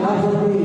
రాష్ట్రపతి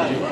ஓம்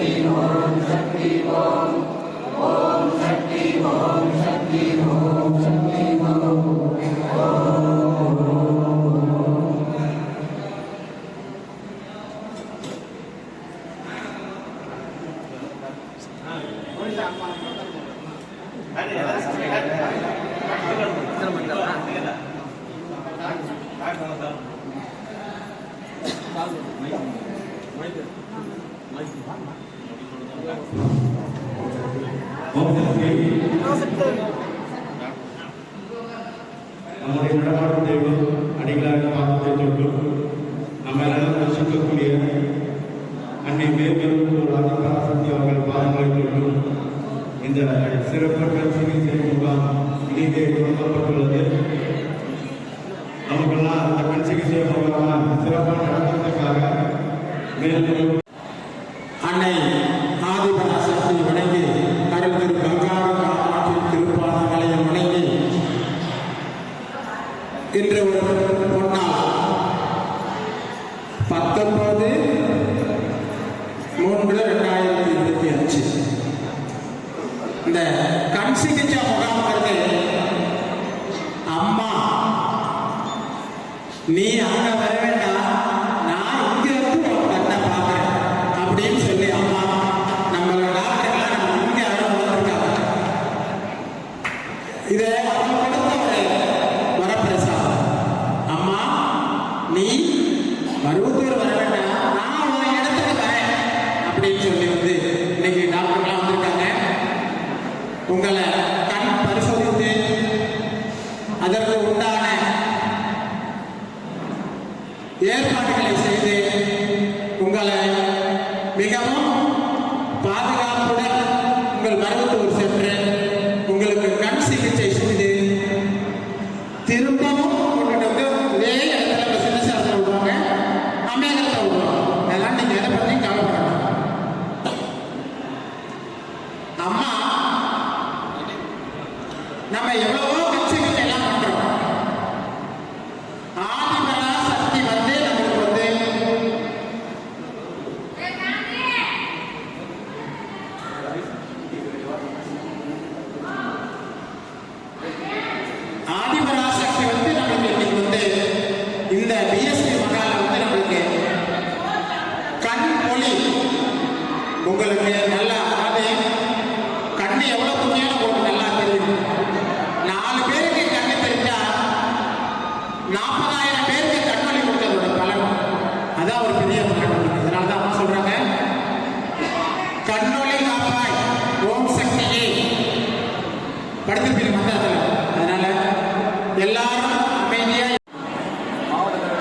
ஓம் சக்தி ஓம் சக்தி ஓம் ஓம் சக்தி ஓம் சக்தி ஓம் சக்தி ஓம் நம்முடைய நடமாடும் அடிகளாக பாதத்தை தொட்டு நம்ம எல்லாம் ரசிக்கக்கூடிய அன்னை மேற்பெரும் ராஜபராசக்தி அவர்கள் பாதங்களை தொட்டு இந்த சிறப்பு சிகிச்சை முகாம் இனிதே தொடங்கப்பட்டுள்ளது. நமக்கெல்லாம் அந்த கண் சிகிச்சை ஒரு பத்தொன்பது மூன்று ரெண்டாயிரத்தி இருபத்தி அஞ்சு. இந்த கண் சிகிச்சை முகாம்ங்கிறது அம்மா நீ அங்க வர வேண்டாம். அதற்கு உண்டான ஏற்பாடுகளை செய்து நல்லா அதாவது கண்ணு எவ்வளோ துணியான நல்லா தெரியும் நாலு பேருக்கு கண்ணு தெரிஞ்சா நாற்பதாயிரம் பேருக்கு கண்ணொலி கொடுத்ததோட பலன் அதான் ஒரு பெரிய பலன் அதனால தான் அம்மா சொல்கிறாங்க கண்ணொலி காப்பாய் ஓம் சக்தியே படுத்திருப்பீங்க மந்திரத்தில் அதனால எல்லாரும் அமைதியாக மாவட்டத்தில்